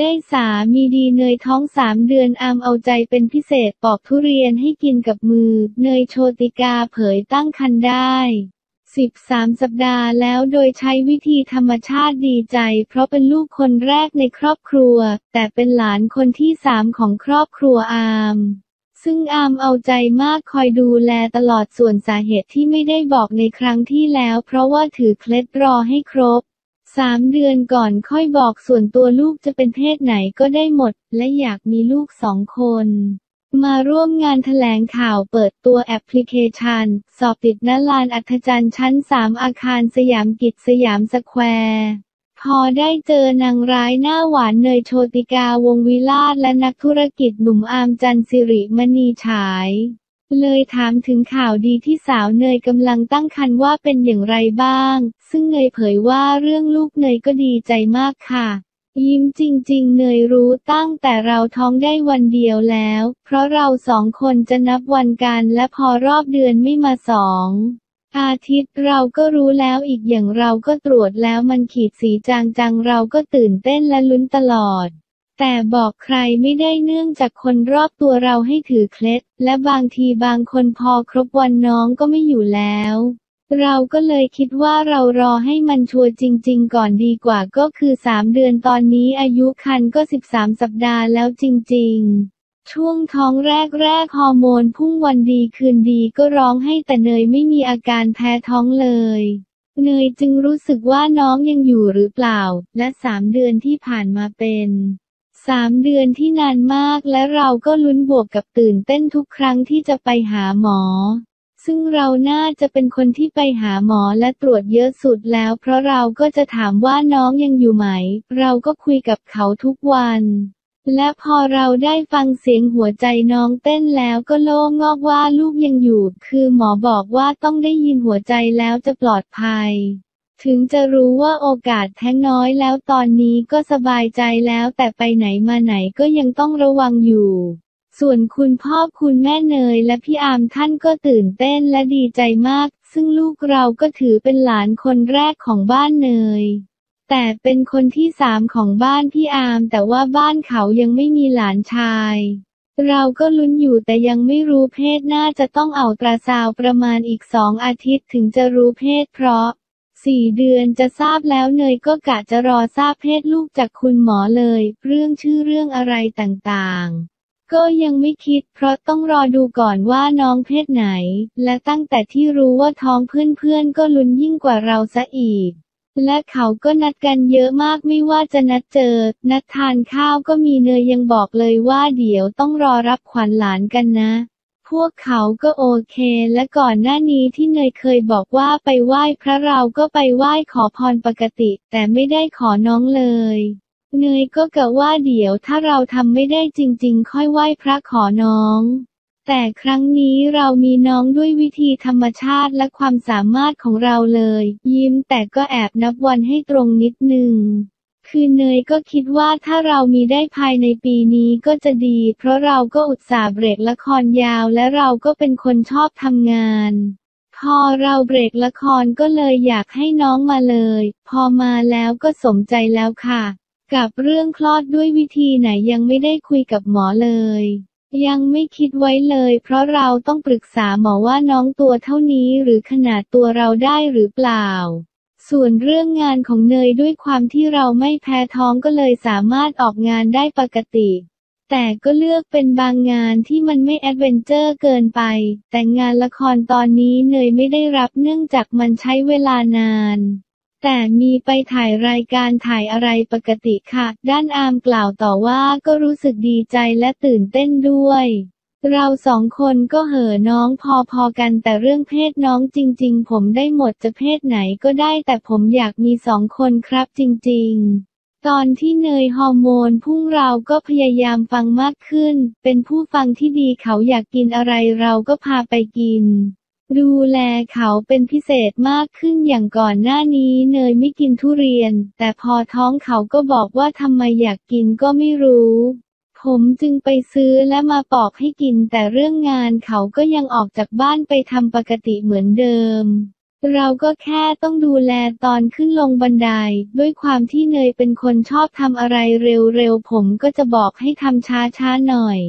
ได้สามีดีเนยท้องสามเดือนอามเอาใจเป็นพิเศษปอกทุเรียนให้กินกับมือ เนยโชติกาเผยตั้งครรภ์ได้ 13 สัปดาห์แล้วโดยใช้วิธีธรรมชาติดีใจ เพราะเป็นลูกคนแรกในครอบครัว แต่เป็นหลานคนที่สามของครอบครัวอามซึ่งอามเอาใจมากคอยดูแลตลอดส่วนสาเหตุที่ไม่ได้บอกในครั้งที่แล้ว เพราะว่าถือเคล็ดรอให้ครบ สามเดือนก่อนค่อยบอกส่วนตัวลูกจะเป็นเพศไหนก็ได้หมด และอยากมีลูกสองคน มาร่วมงานแถลงข่าวเปิดตัวแอปพลิเคชัน สอบติดนลานอัธจันทร์ชั้น 3 อาคารสยามกิจสยามสแควร์พอได้เจอนางร้ายหน้าหวานเนยโชติกาวงวิลาศและนักธุรกิจหนุ่มอามจันสิริมณีฉาย เลยถามถึงข่าวดีที่สาวเนยกำลังตั้งครรภ์ว่าเป็นอย่างไรบ้าง ซึ่งเนยเผยว่าเรื่องลูกเนยก็ดีใจมากค่ะยิ้มจริงๆ เนยรู้ตั้งแต่เราท้องได้วันเดียวแล้ว เพราะเราสองคนจะนับวันกันและพอรอบเดือนไม่มาสองอาทิตย์เราก็รู้แล้วอีกอย่างเราก็ตรวจแล้วมันขีดสีจางๆ เราก็ตื่นเต้นและลุ้นตลอด แต่บอกใครไม่ได้เนื่องจากคนรอบตัวเราให้ถือเคล็ด และบางทีบางคนพอครบวันน้องก็ไม่อยู่แล้ว เราก็เลยคิดว่าเรารอให้มันชัวร์จริง ๆ ก่อนดีกว่าก็คือ3เดือนตอนนี้อายุคันก็13สัปดาห์แล้วจริง ๆช่วงท้องแรกๆฮอร์โมนพุ่งวันดีคืนดีก็ร้องให้แต่เนยไม่มีอาการแพ้ท้องเลย เนยจึงรู้สึกว่าน้องยังอยู่หรือเปล่า และสามเดือนที่ผ่านมาเป็น สามเดือนที่นานมากและเราก็ลุ้นบวกกับตื่นเต้นทุกครั้งที่จะไปหาหมอ ซึ่งเราน่าจะเป็นคนที่ไปหาหมอและตรวจเยอะสุดแล้ว เพราะเราก็จะถามว่าน้องยังอยู่ไหม เราก็คุยกับเขาทุกวัน และพอเราได้ฟังเสียงหัวใจน้องเต้นแล้วก็โล่งงอกว่าลูกยังอยู่ คือหมอบอกว่าต้องได้ยินหัวใจแล้วจะปลอดภัย ถึงจะรู้ว่าโอกาสแท้งน้อยแล้วตอนนี้ก็สบายใจแล้วแต่ไปไหนมาไหนก็ยังต้องระวังอยู่ ส่วนคุณพ่อคุณแม่เนยและพี่อามท่านก็ตื่นเต้นและดีใจมาก ซึ่งลูกเราก็ถือเป็นหลานคนแรกของบ้านเนย แต่เป็นคนที่สามของบ้านพี่อามแต่ว่าบ้านเขายังไม่มีหลานชายเราก็ลุ้นอยู่แต่ยังไม่รู้เพศน่าจะต้องเอาตราซาวประมาณอีกสองอาทิตย์ถึงจะรู้เพศเพราะ สี่เดือนจะทราบแล้วเนยก็กะจะรอทราบเพศลูกจากคุณหมอเลย เรื่องชื่อเรื่องอะไรต่างๆก็ยังไม่คิดเพราะต้องรอดูก่อนว่าน้องเพศไหน และตั้งแต่ที่รู้ว่าท้องเพื่อนๆก็ลุ้นยิ่งกว่าเราซะอีก และเขาก็นัดกันเยอะมากไม่ว่าจะนัดเจอ นัดทานข้าวก็มีเนยยังบอกเลยว่าเดี๋ยวต้องรอรับขวัญหลานกันนะ พวกเขาก็โอเค และก่อนหน้านี้ที่เนยเคยบอกว่าไปไหว้พระเราก็ไปไหว้ขอพรปกติ แต่ไม่ได้ขอน้องเลยเนยก็กะว่าเดี๋ยวถ้าเราทำไม่ได้จริง ๆ ค่อยไหว้พระขอน้อง แต่ครั้งนี้เรามีน้องด้วยวิธีธรรมชาติและความสามารถของเราเลย ยิ้มแต่ก็แอบนับวันให้ตรงนิดนึง คือเนยก็คิดว่าถ้าเรามีได้ภายในปีนี้ก็จะดี เพราะเราก็อุตส่าห์เบรกละครยาวและเราก็เป็นคนชอบทำงาน พอเราเบรกละครก็เลยอยากให้น้องมาเลย พอมาแล้วก็สมใจแล้วค่ะ กับเรื่องคลอดด้วยวิธีไหนยังไม่ได้คุยกับหมอเลย ยังไม่คิดไว้เลย เพราะเราต้องปรึกษาหมอว่าน้องตัวเท่านี้หรือขนาดตัวเราได้หรือเปล่า ส่วนเรื่องงานของเนยด้วยความที่เราไม่แพ้ท้องก็เลยสามารถออกงานได้ปกติ แต่ก็เลือกเป็นบางงานที่มันไม่แอดเวนเจอร์เกินไป แต่งานละครตอนนี้เนยไม่ได้รับเนื่องจากมันใช้เวลานาน แต่มีไปถ่ายรายการถ่ายอะไรปกติค่ะ ด้านอามกล่าวต่อว่าก็รู้สึกดีใจและตื่นเต้นด้วย เราสองคนก็เห่อน้องพอๆกันแต่เรื่องเพศน้องจริง ๆ ผมได้หมดจะเพศไหนก็ได้แต่ผมอยากมีสองคนครับจริง ๆตอนที่เนยฮอร์โมนพุ่งเราก็พยายามฟังมากขึ้น เป็นผู้ฟังที่ดีเขาอยากกินอะไรเราก็พาไปกิน ดูแลเขาเป็นพิเศษมากขึ้นอย่างก่อนหน้านี้เนยไม่กินทุเรียน แต่พอท้องเขาก็บอกว่าทำไมอยากกินก็ไม่รู้ ผมจึงไปซื้อและมาปอกให้กินแต่เรื่องงานเขาก็ยังออกจากบ้านไปทำปกติเหมือนเดิม เราก็แค่ต้องดูแลตอนขึ้นลงบันได ด้วยความที่เนยเป็นคนชอบทำอะไรเร็วๆผมก็จะบอกให้ทำช้าๆหน่อย